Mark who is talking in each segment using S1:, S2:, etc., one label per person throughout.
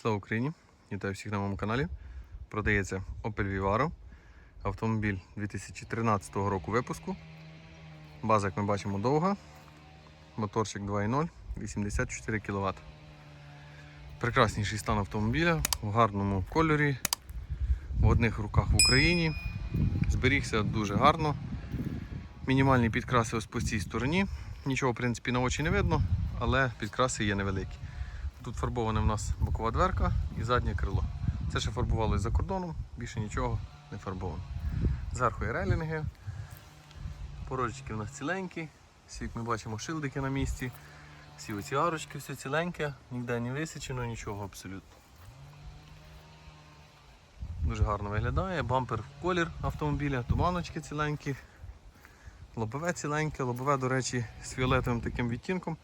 S1: Слава Україні! Вітаю всіх на моєму каналі. Продається Opel Vivaro. Автомобіль 2013 року випуску. База, як ми бачимо, довга. Моторчик 2.0, 84 кВт. Прекрасніший стан автомобіля в гарному кольорі, в одних руках в Україні. Зберігся дуже гарно. Мінімальні підкраси ось по цій стороні. Нічого, в принципі, на очі не видно, але підкраси є невеликі. Тут фарбована в нас бокова дверка і заднє крило. Це ще фарбувалося за кордоном, більше нічого не фарбовано. Зверху є рейлінги, порожечки у нас ціленькі, всі, як ми бачимо, шилдики на місці, всі оці арочки, все ціленьке, ніде не висічено, нічого абсолютно. Дуже гарно виглядає, бампер в колір автомобіля, туманочки ціленькі, лобове ціленьке, лобове, до речі, з фіолетовим таким відтінком.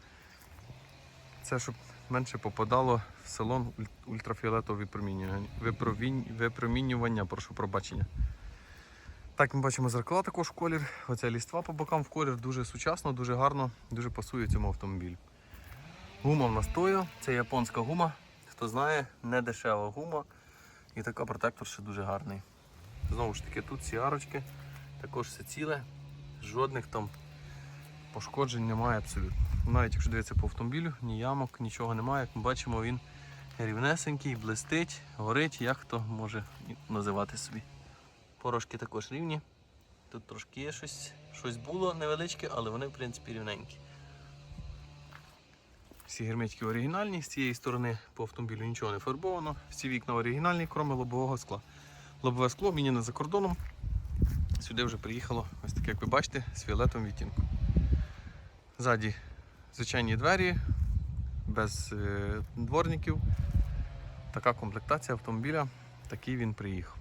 S1: Це щоб менше попадало в салон уль- ультрафіолетового випромінювання, прошу пробачення. Так, ми бачимо зеркала також в колір. Оця ліства по бокам в колір дуже сучасно, дуже гарно, дуже пасує цьому автомобілю. Гума в нас Toyo, це японська гума. Хто знає, не дешева гума. І така протектор ще дуже гарний. Знову ж таки, тут ці арочки, також все ціле, жодних там пошкоджень немає абсолютно. Навіть якщо дивитися по автомобілю, ні ямок, нічого немає. Як ми бачимо, він рівнесенький, блистить, горить, як хто може називати собі. Порошки також рівні. Тут трошки є щось, щось було невеличке, але вони в принципі рівненькі. Всі герметики оригінальні, з цієї сторони по автомобілю нічого не фарбовано. Всі вікна оригінальні, крім лобового скла. Лобове скло міняне за кордоном. Сюди вже приїхало, ось таке, як ви бачите, з фіолетовим відтінком. Ззаді звичайні двері, без е, дворників. Така комплектація автомобіля, такий він приїхав.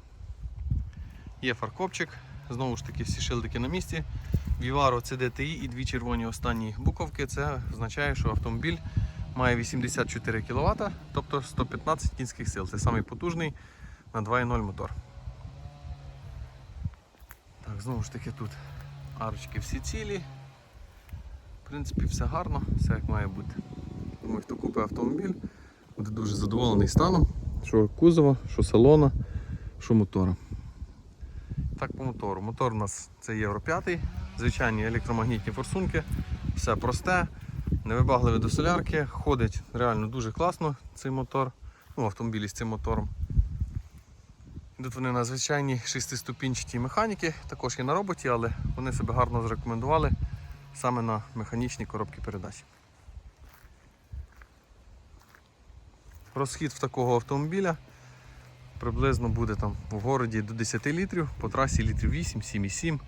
S1: Є фаркопчик, знову ж таки всі шилдики на місці. Vivaro CDTI і дві червоні останні буковки. Це означає, що автомобіль має 84 кВт, тобто 115 кінських сил. Це самий потужний на 2.0 мотор. Так, знову ж таки тут арочки всі цілі. В принципі, все гарно, все як має бути. Думаю, хто купить автомобіль, буде дуже задоволений станом, що кузова, що салона, що мотора. Так по мотору. Мотор у нас це Євро 5, звичайні електромагнітні форсунки, все просте, невибагливе до солярки, ходить реально дуже класно цей мотор, ну, автомобілі з цим мотором. Йдуть вони на звичайній шестиступінчатій механіки, також є на роботі, але вони себе гарно зарекомендували саме на механічні коробки передач. Розхід в такого автомобіля приблизно буде там в городі до 10 літрів, по трасі літрів 8, 7,7.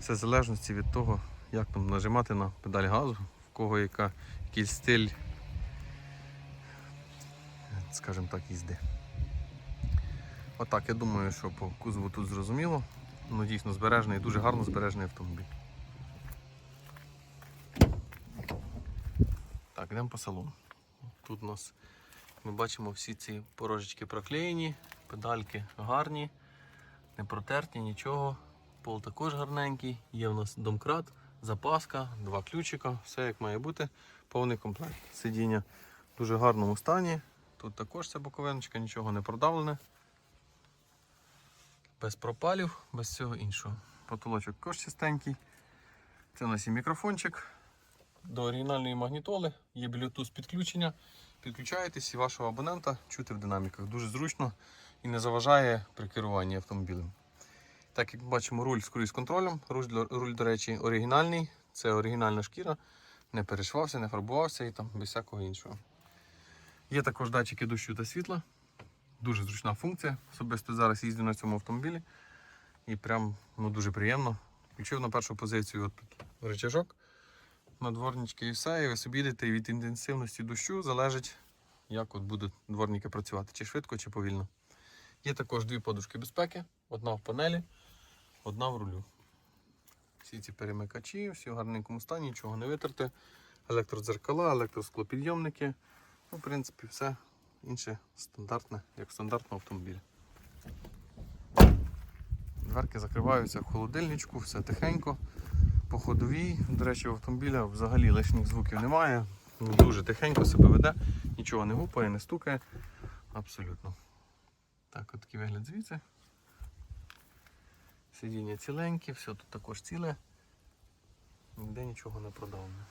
S1: Все в залежності від того, як там нажимати на педаль газу, в кого яка, який стиль, скажімо так, їзди. Отак, я думаю, що по кузову тут зрозуміло. Ну, дійсно збережений, дуже гарно збережений автомобіль. Так, йдемо по салону. Тут у нас ми бачимо всі ці порожечки проклеєні, педальки гарні, не протерті, нічого. Пол також гарненький, є в нас домкрат, запаска, два ключика, все як має бути, повний комплект. Сидіння в дуже гарному стані. Тут також ця боковиночка, нічого не продавлене. Без пропалів, без всього іншого. Потолочок також чистенький. Це у нас і мікрофончик. До оригінальної магнітоли є Bluetooth підключення. Підключаєтесь і вашого абонента чути в динаміках. Дуже зручно і не заважає при керуванні автомобілем. Так як бачимо, руль з круїз контролем. Руль, руль, до речі, оригінальний. Це оригінальна шкіра. Не перешвався, не фарбувався і там без всякого іншого. Є також датчики дощу та світла. Дуже зручна функція. Особисто зараз їздю на цьому автомобілі. І прям ну, дуже приємно. Включив на першу позицію от тут рычажок на дворнички і все, і ви собі від інтенсивності дощу залежить, як от будуть дворники працювати, чи швидко, чи повільно. Є також дві подушки безпеки, одна в панелі, одна в рулю. Всі ці перемикачі, всі в гарненькому стані, нічого не витерти. Електродзеркала, електросклопідйомники. Ну, в принципі, все інше стандартне, як в стандартного автомобіля. Дверки закриваються в холодильничку, все тихенько. По ходовій, до речі, у автомобіля взагалі лишніх звуків немає. Дуже тихенько себе веде, нічого не гупає, не стукає. Абсолютно. Так, от такий вигляд звідси. Сидіння ціленьке, все тут також ціле. Ніде нічого не продавано.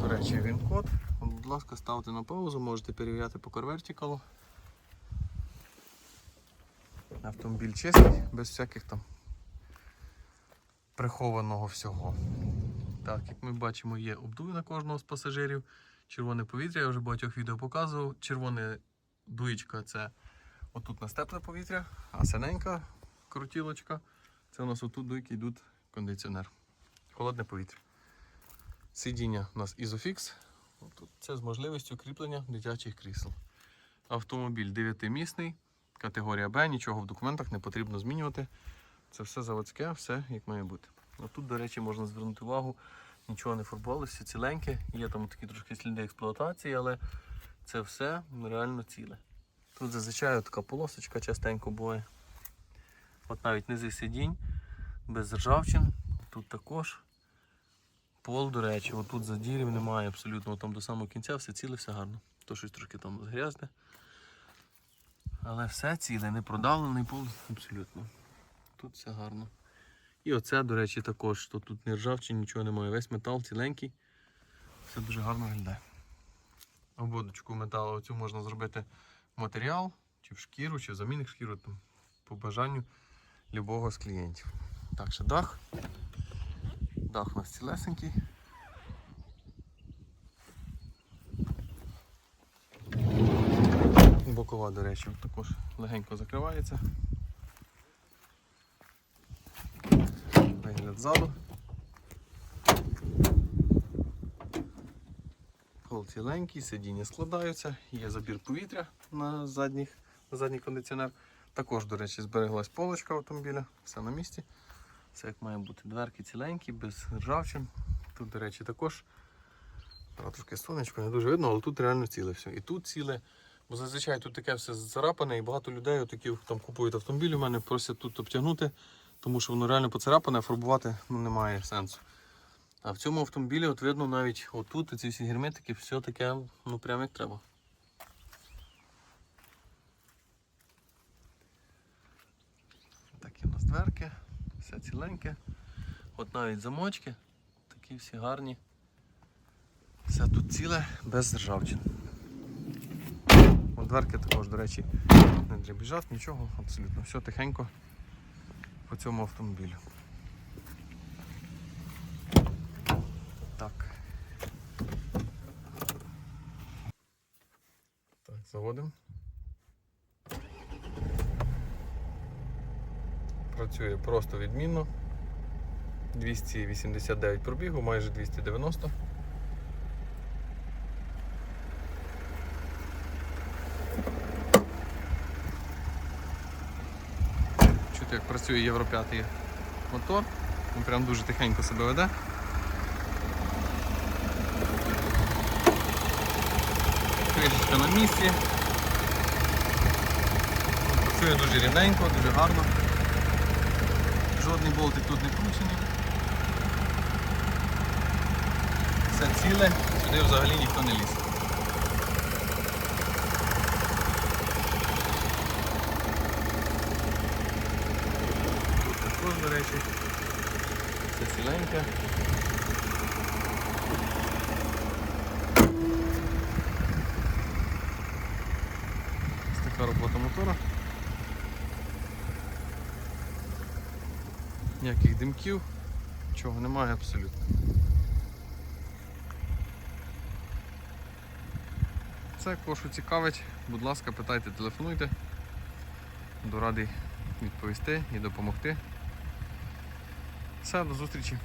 S1: До речі, він код. Будь ласка, ставте на паузу, можете перевіряти по CarVertical. Автомобіль чистий, без всяких там прихованого всього. Так, як ми бачимо, є обдуви на кожного з пасажирів. Червоне повітря, я вже багатьох відео показував. Червоне дуєчка це отут на тепле повітря, а синенька крутілочка це у нас отут дуйки йдуть кондиціонер. Холодне повітря. Сидіння у нас Isofix. Тут це з можливістю кріплення дитячих крісел. Автомобіль 9-місний, категорія Б, нічого в документах не потрібно змінювати. Це все заводське, все як має бути. А тут, до речі, можна звернути увагу, нічого не фарбувалося, ціленьке. Є там такі трошки сліди експлуатації, але це все реально ціле. Тут зазвичай така полосочка частенько буває. От навіть низи сидінь, без ржавчин. Тут також. Пол, до речі, отут задірів немає абсолютно. Там до самого кінця все ціле, все гарно. То щось трошки там грязне. Але все ціле, не продавлений пол абсолютно. Тут все гарно. І оце, до речі, також. То тут не ржавчин, нічого немає. Весь метал ціленький. Все дуже гарно виглядає. Ободочку металу оцю можна зробити в матеріал, чи в шкіру, чи в замінник шкіру, там, по бажанню любого з клієнтів. Так, ще дах. Дах у нас цілесенький. Бокова, до речі, також легенько закривається. Вигляд ззаду. Пол ціленький, сидіння складаються, є забір повітря на, задніх, на задній кондиціонер. Також, до речі, збереглась полочка автомобіля, все на місці. Все як має бути. Дверки ціленькі, без ржавчин. Тут, до речі, також трошки сонечко, не дуже видно, але тут реально ціле все. І тут ціле. Бо зазвичай тут таке все зарапане, і багато людей, отакі, там купують автомобіль, у мене просять тут обтягнути, тому що воно реально поцарапане, а фарбувати ну, немає сенсу. А в цьому автомобілі от видно навіть отут ці всі герметики, все таке, ну прямо як треба. Такі у нас дверки, все ціленьке. От навіть замочки, такі всі гарні. Все тут ціле, без ржавчин. От дверки також, до речі, не дребіжать, нічого, абсолютно. Все тихенько по цьому автомобілю. Так. Так, заводимо. Працює просто відмінно. 289 пробігу, майже 290. Чути, як працює Євро 5 мотор. Він прям дуже тихенько себе веде. Кришечка на місці. Працює дуже рівненько, дуже гарно. Жодний болтик тут не кручений. Все ціле, сюди взагалі ніхто не ліз. Тут також, до речі, все ціленьке. Ось така робота мотора. Ніяких димків, нічого немає абсолютно. Це кошу цікавить, будь ласка, питайте, телефонуйте. Буду радий відповісти і допомогти. Все, до зустрічі.